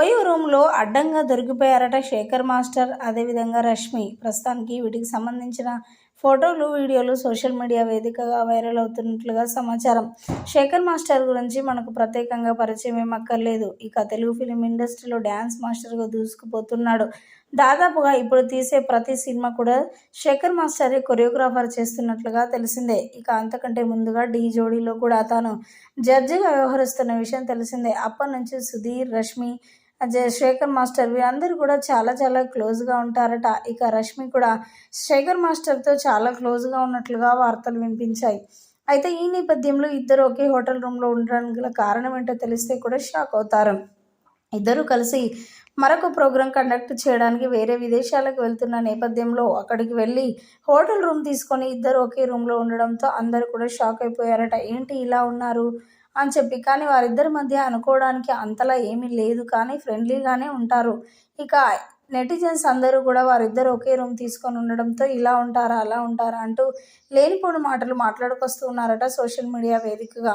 OYO రూమ్లో అడ్డంగా దొరికిపోయారట Shekhar master అదేవిధంగా రష్మి. ప్రస్తుతానికి వీటికి సంబంధించిన ఫోటోలు వీడియోలు సోషల్ మీడియా వేదికగా వైరల్ అవుతున్నట్లుగా సమాచారం. శేఖర్ మాస్టర్ గురించి మనకు ప్రత్యేకంగా పరిచయం ఏమక్కర్లేదు ఇక తెలుగు ఫిలిం ఇండస్ట్రీలో డ్యాన్స్ మాస్టర్గా దూసుకుపోతున్నాడు. దాదాపుగా ఇప్పుడు తీసే ప్రతి సినిమా కూడా శేఖర్ మాస్టరే కొరియోగ్రాఫర్ చేస్తున్నట్లుగా తెలిసిందే. ఇక అంతకంటే ముందుగా డీ జోడీలో కూడా తాను జడ్జిగా వ్యవహరిస్తున్న విషయం తెలిసిందే. అప్పటి నుంచి సుధీర్ రష్మి శేఖర్ మాస్టర్ వీరందరూ కూడా చాలా చాలా క్లోజ్గా ఉంటారట. ఇక రష్మి కూడా శేఖర్ మాస్టర్తో చాలా క్లోజ్గా ఉన్నట్లుగా వార్తలు వినిపించాయి. అయితే ఈ నేపథ్యంలో ఇద్దరు ఒకే హోటల్ రూమ్లో ఉండడానికి గల కారణం ఏంటో తెలిస్తే కూడా షాక్ అవుతారు. ఇద్దరు కలిసి మరొక ప్రోగ్రాం కండక్ట్ చేయడానికి వేరే విదేశాలకు వెళ్తున్న నేపథ్యంలో అక్కడికి వెళ్ళి హోటల్ రూమ్ తీసుకొని ఇద్దరు ఒకే రూమ్లో ఉండడంతో అందరూ కూడా షాక్ అయిపోయారట. ఏంటి ఇలా ఉన్నారు? అని చెప్పి. కానీ వారిద్దరి మధ్య అనుకోవడానికి అంతలా ఏమీ లేదు. కానీ ఫ్రెండ్లీగానే ఉంటారు. ఇక నెటిజన్స్ అందరూ కూడా వారిద్దరు ఒకే రూమ్ తీసుకొని ఉండడంతో ఇలా ఉంటారా అలా ఉంటారా అంటూ లేనిపోని మాటలు మాట్లాడుకొస్తూ ఉన్నారట సోషల్ మీడియా వేదికగా.